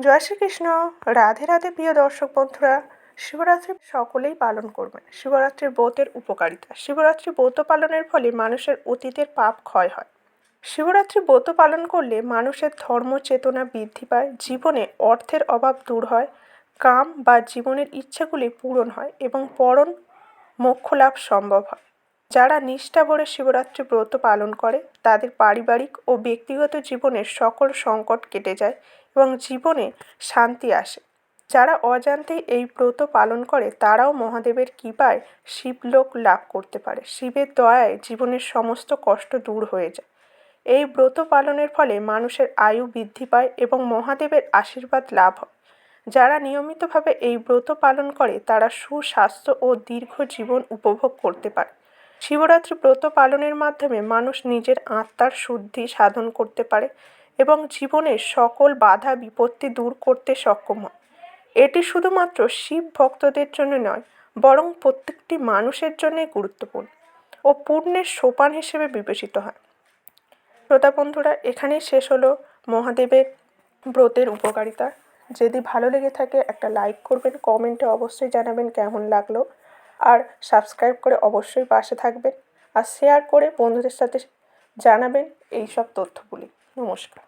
জয় শ্রীকৃষ্ণ। রাধে রাধে প্রিয় দর্শক বন্ধুরা, শিবরাত্রি সকলেই পালন করবেন। শিবরাত্রির ব্রতের উপকারিতা। শিবরাত্রি ব্রত পালনের ফলে মানুষের অতীতের পাপ ক্ষয় হয়। শিবরাত্রি ব্রত পালন করলে মানুষের ধর্ম চেতনা বৃদ্ধি পায়, জীবনে অর্থের অভাব দূর হয়, কাম বা জীবনের ইচ্ছেগুলি পূরণ হয় এবং পরণ মোক্ষ লাভ সম্ভব হয়। যারা নিষ্ঠা ভরে শিবরাত্রি ব্রত পালন করে, তাদের পারিবারিক ও ব্যক্তিগত জীবনের সকল সংকট কেটে যায় এবং জীবনে শান্তি আসে। যারা অজান্তেই এই ব্রত পালন করে, তারাও মহাদেবের কৃপায় শিবলোক লাভ করতে পারে। শিবের দয়ায় জীবনের সমস্ত কষ্ট দূর হয়ে যায়। এই ব্রত পালনের ফলে মানুষের আয়ু বৃদ্ধি পায় এবং মহাদেবের আশীর্বাদ লাভ হয়। যারা নিয়মিতভাবে এই ব্রত পালন করে, তারা সুস্বাস্থ্য ও দীর্ঘ জীবন উপভোগ করতে পারে। শিবরাত্রি ব্রত পালনের মাধ্যমে মানুষ নিজের আত্মার শুদ্ধি সাধন করতে পারে এবং জীবনের সকল বাধা বিপত্তি দূর করতে সক্ষম হয়। এটি শুধুমাত্র শিব ভক্তদের জন্য নয়, বরং প্রত্যেকটি মানুষের জন্যই গুরুত্বপূর্ণ ও পূর্ণের সোপান হিসেবে বিবেচিত হয়। শ্রোতা বন্ধুরা, এখানেই শেষ হলো মহাদেবের ব্রতের উপকারিতা। যদি ভালো লেগে থাকে, একটা লাইক করবেন, কমেন্টে অবশ্যই জানাবেন কেমন লাগল। আর সাবস্ক্রাইব করে অবশ্যই পাশে থাকবেন আর শেয়ার করে বন্ধুদের সাথে জানাবেন এই সব তথ্যগুলি। নমস্কার।